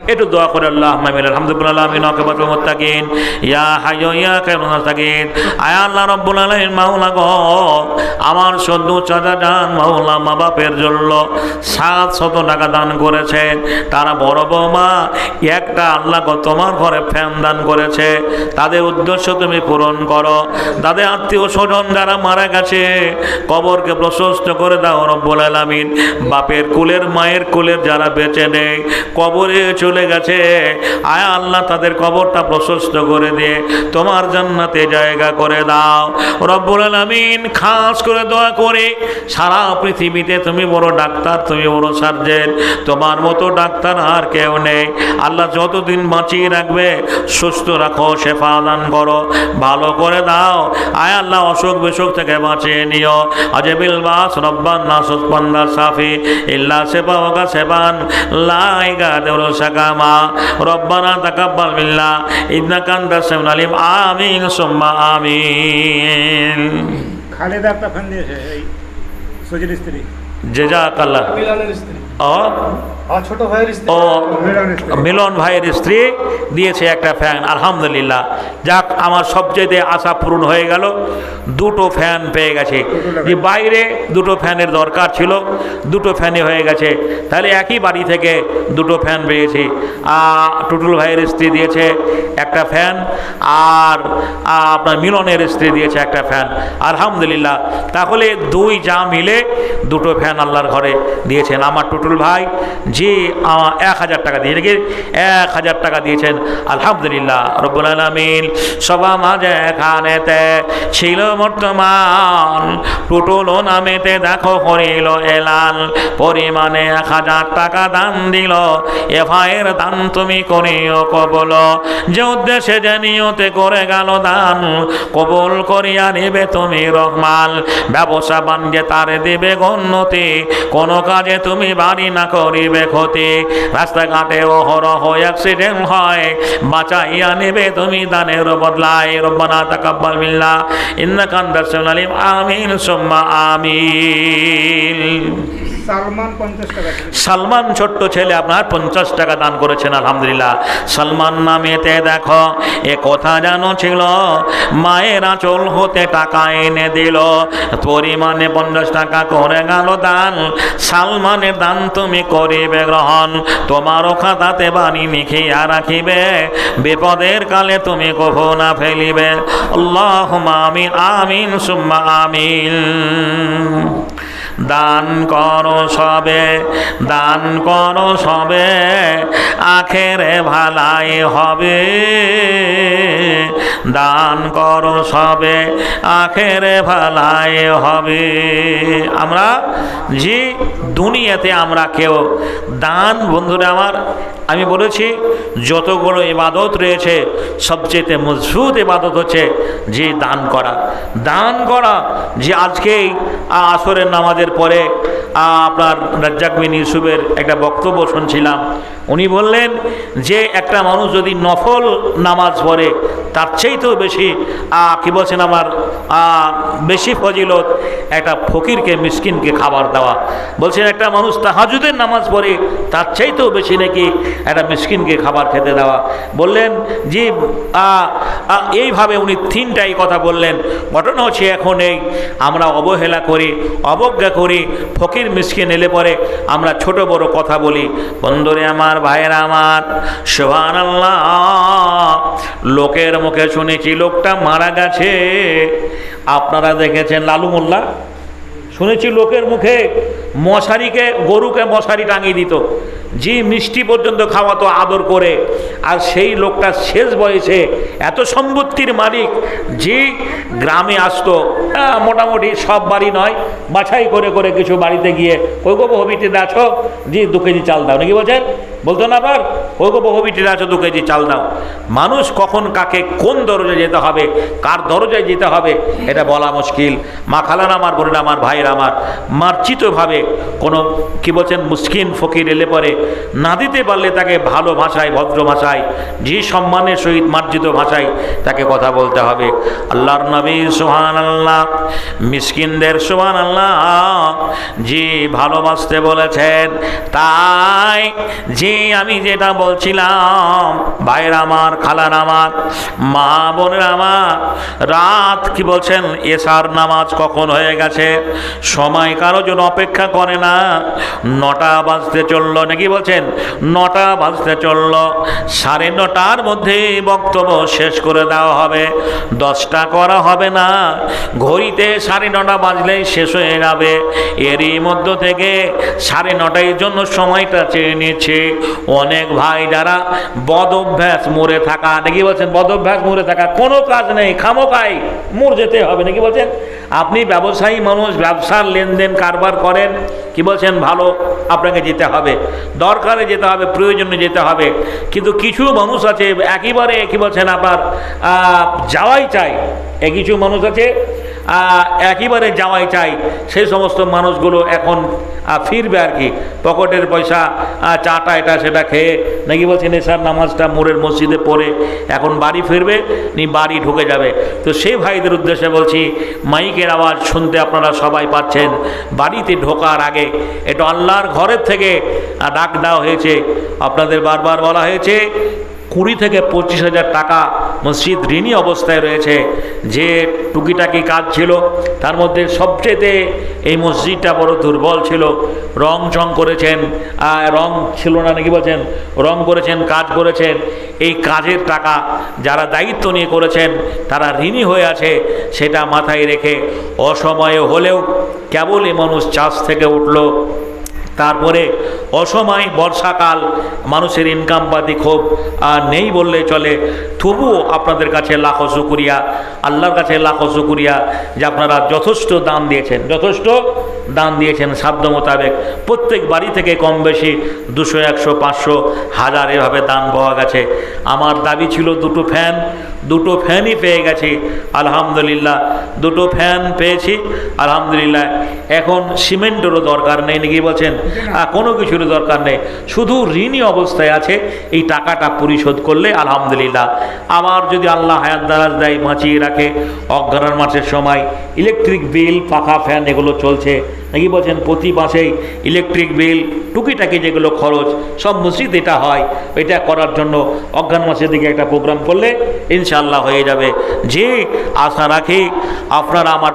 একটু দোয়া করে আল্লাহ মামিন আলহামদুলিল্লাহ আমিন ইয়া ইয়া আল্লাহ মাওলা আমার সদ্য চাচা দান মাওলা মা বাপের জন্য সাত শত টাকা দান করেছেন। তারা বড় বৌমা একটা আল্লাহ তোমার ঘরে ফ্যান দান করেছে। তাদের উদ্দেশ্য তুমি পূরণ করো। তাদের আত্মীয় স্বজন যারা মারা গেছে, কবরকে প্রশস্ত করে দাও রব্বুল আলামিন। বাপের কুলের, মায়ের কুলের যারা বেঁচে নেই, কবরে চলে গেছে। আয় আল্লাহ তাদের কবরটা প্রশস্ত করে দিয়ে তোমার জান্নাতে জায়গা করে দাও। রব্বুল আলামিন খাস করে দোয়া করে, সারা পৃথিবীতে তুমি বড় ডাক্তার, তুমি বড় সার্জেন, তোমার মতো ডাক্তার আর কেউ নেই। আল্লাহ যতদিন বাঁচিয়ে রাখবে, সুস্থ রাখো, শেফা দান করো, ভালো করে দাও। আয় আল্লাহ অসুখ বিসুখ থেকে বাঁচিয়ে নিও। আজেবিল বাস, রব্বান না পান্দা সাফি, ইল্লা সেবা ওগা সেবান লাইগা দেউল সাকামা রব্বানা তাকাব্বাল মিল্লা ইন্নাকা আনতাস সামিউল আলিম। আমিন সুম্মা আমিন। খালেদা একটা ফ্যান দিয়েছে এই সজির স্ত্রী। মিলনের ও? মিলন ভাইয়ের স্ত্রী দিয়েছে একটা ফ্যান আলহামদুলিল্লাহ। যাক আমার সবচেয়ে আশা পূরণ হয়ে গেল। দুটো ফ্যান পেয়ে গেছে। যে বাইরে দুটো ফ্যানের দরকার ছিল দুটো ফ্যানে হয়ে গেছে। তাহলে একই বাড়ি থেকে দুটো ফ্যান পেয়েছি। আহ, টুটুল ভাইয়ের স্ত্রী দিয়েছে একটা ফ্যান আর আপনার মিলনের স্ত্রী দিয়েছে একটা ফ্যান। আলহামদুলিল্লাহ। তাহলে দুই যা মিলে দুটো ফ্যান আল্লাহর ঘরে দিয়েছেন। আমার টুটুল ভাই আহ, এক হাজার টাকা দিয়ে নাকি এক হাজার টাকা দিয়েছেন। আলহামদুলিল্লাহ রব্বুল আলমিন। সবা মাঝে এখানেতে ছিল বর্তমান। টুটুল নামেতে দেখো করিল এলাল। পরিমাণে এক হাজার টাকা দান দিল। এ ভাইয়ের দান তুমি করিও কবল। যে উদ্দেশ্যে যে নিয়তে করে গেল দান কবল করিয়া নেবে তুমি রহমান ব্যবসা বাণিজ্যে তারে দেবে গণ্যতি। কোনো কাজে তুমি বাড়ি না করিবে ক্ষতি। রাস্তাঘাটে অহরহ অ্যাক্সিডেন্ট হয়। বাঁচাইয়া নেবে তুমি দানের বদলায়। রব্বানা তাকাব্বাল বিল্লাহ ইন্নাকা আনতাস সামিউল আলিম আমিন সুম্মা আমিন। সালমান ছোট্ট ছেলে আপনার পঞ্চাশ টাকা দান করেছেন আলহামদুলিল্লাহ। সালমান নামেতে দেখো এ কথা যেন ছিল মায়ের আঁচল হতে টাকা এনে দিল। পরিমাণে পঞ্চাশ টাকা করে গেল দান। সালমানের দান তুমি করিবে গ্রহণ। তোমারও খাতাতে বাণী লিখিয়া রাখিবে। বিপদের কালে তুমি কভু না ফেলিবে। আল্লাহ আমিন আমিন, সুম্মা আমিন। দান করো সবে, দান করো সবে, আখেরে ভালাই হবে। দান করো সবে, আখেরে ভালাই হবে। আমরা যে দুনিয়াতে আমরা কেউ দান, বন্ধুরা আমার, আমি বলেছি, যতগুলো ইবাদত রয়েছে সবচেয়ে মজবুত ইবাদত হচ্ছে যে দান করা। দান করা যে আজকেই আসরের আসরের নামাজের পরে আপনার রাজ্জাক বিন ইউসুফের একটা বক্তব্য শুনছিলাম। উনি বললেন যে একটা মানুষ যদি নফল নামাজ পড়ে তার চাইতেও বেশি আ, কি বলছেন আমার বেশি ফজিলত একটা ফকিরকে মিসকিনকে খাবার দেওয়া। বলছেন একটা মানুষ তাহাজুদের নামাজ পড়ে তার চাইতেও বেশি নাকি একটা মিসকিনকে খাবার খেতে দেওয়া। বললেন যে এইভাবে উনি তিনটাই কথা বললেন। ঘটনা হচ্ছে এখন এই আমরা অবহেলা করি অবজ্ঞা করি ফকির মিসকিন এলে পরে আমরা ছোট বড় কথা বলি। বন্ধুরে আমার ভাইয়েরা আমার সোহান লোকের মুখে শুনেছি লোকটা মারা গেছে। আপনারা দেখেছেন লালু মোল্লা? শুনেছি লোকের মুখে মশারিকে, গরুকে মশারি টাঙিয়ে দিত। যে মিষ্টি পর্যন্ত খাওয়াতো আদর করে। আর সেই লোকটা শেষ বয়সে এত সম্পত্তির মালিক যে গ্রামে আসতো। মোটামুটি সব বাড়ি নয়, বাছাই করে করে কিছু বাড়িতে গিয়ে ওই গো হবিটি আছো? জি, দু কেজি চাল দাও। নাকি বলছেন? বলতো না আবার ওই গো হবিটি আছো দু কেজি চাল দাও। মানুষ কখন কাকে কোন দরজায় যেতে হবে, কার দরজায় যেতে হবে, এটা বলা মুশকিল। মা খালান আমার বোনেরা আমার ভাইয়ের আমার মার্জিতভাবে কোনো, কি বলছেন, মুসকিন ফকির এলে পরে না দিতে পারলে তাকে ভালো ভাষায়, ভদ্র ভাষায়, যে সম্মানের সহিত মার্জিত ভাষায় তাকে কথা বলতে হবে। আল্লাহর নবী সোহান আল্লাহ মিসকিনদের সোহান আল্লাহ যে ভালোবাসতে বলেছেন, তাই যে আমি যেটা বলছিলাম, ভাইয়ের আমার, খালার আমার, মা বোনের আমার, রাত কি বলছেন, এসার নামাজ কখন হয়ে গেছে, সময় কারও জন্য অপেক্ষা করে না, নটা বাজতে চলল, নাকি বলছেন, নটা বাজতে চলল, সাড়ে নটার মধ্যে বক্তব্য শেষ করে দেওয়া হবে, দশটা করা হবে না, ঘড়িতে সাড়ে নটা বাজলেই শেষ হয়ে যাবে, এরই মধ্য থেকে সাড়ে নটার জন্য সময়টা চেয়ে নিচ্ছে অনেক ভাই যারা বদ অভ্যাস মরে থাকা, নাকি বলছেন বদ অভ্যাস মরে থাকা? কোনো কাজ নেই খামোকাই মর যেতে হবে, নাকি বলছেন? আপনি ব্যবসায়ী মানুষ, ব্যবসার লেনদেন কারবার করেন, কি বলছেন? ভালো, আপনাকে যেতে হবে, দরকারে যেতে হবে, প্রয়োজনে যেতে হবে। কিন্তু কিছু মানুষ আছে, একেবারে, কি বলছেন, আপনার যাওয়াই চাই। এ কিছু মানুষ আছে একেবারে যাওয়াই চাই। সেই সমস্ত মানুষগুলো এখন ফিরবে আর কি। পকেটের পয়সা চাটা এটা সেটা খেয়ে, নাকি বলছেন এসার নামাজটা মোড়ের মসজিদে পড়ে এখন বাড়ি ফিরবে, নি বাড়ি ঢুকে যাবে। তো সেই ভাইদের উদ্দেশ্যে বলছি, মাইকের আওয়াজ শুনতে আপনারা সবাই পাচ্ছেন। বাড়িতে ঢোকার আগে এটা আল্লাহর ঘরের থেকে ডাক দেওয়া হয়েছে। আপনাদের বারবার বলা হয়েছে, কুড়ি থেকে পঁচিশ হাজার টাকা মসজিদ ঋণী অবস্থায় রয়েছে। যে টুকিটাকি কাজ ছিল, তার মধ্যে সবচেয়েতে এই মসজিদটা বড় দুর্বল ছিল। রং চং করেছেন রং ছিল না, নাকি বলছেন? রং করেছেন, কাজ করেছেন। এই কাজের টাকা যারা দায়িত্ব নিয়ে করেছেন, তারা ঋণী হয়ে আছে, সেটা মাথায় রেখে অসময়ে হলেও কেবল কেবলই মানুষ চাষ থেকে উঠল। তারপরে অসময় বর্ষাকাল, মানুষের ইনকাম পাতি খুব নেই বললে চলে। তবুও আপনাদের কাছে লাখো শুকুরিয়া, আল্লাহর কাছে লাখো শুকুরিয়া যে আপনারা যথেষ্ট দান দিয়েছেন, যথেষ্ট দান দিয়েছেন সাধ্য মোতাবেক। প্রত্যেক বাড়ি থেকে কম বেশি দুশো, একশো, পাঁচশো, হাজার এভাবে দান পাওয়া গেছে। আমার দাবি ছিল দুটো ফ্যান দুটো ফ্যানই পেয়ে গেছি, আলহামদুলিল্লাহ, দুটো ফ্যান পেয়েছি, আলহামদুলিল্লাহ। এখন সিমেন্টেরও দরকার নেই, নাকি বলছেন? কোনো কিছুরও দরকার নেই। শুধু ঋণী অবস্থায় আছে, এই টাকাটা পরিশোধ করলে আলহামদুলিল্লাহ। আবার যদি আল্লাহ হায়াত দারাজ দেয় বাঁচিয়ে রাখে অজ্ঞান মাসের সময়, ইলেকট্রিক বিল পাখা ফ্যান এগুলো চলছে। নাকি বলছেন, প্রতি মাসেই ইলেকট্রিক বিল টুকিটাকি যেগুলো খরচ, সব মসজিদ এটা হয়। এটা করার জন্য অজ্ঞান মাসের দিকে একটা প্রোগ্রাম করলে ইনশাল্লাহ হয়ে যাবে। যে আশা রাখি, আপনারা আমার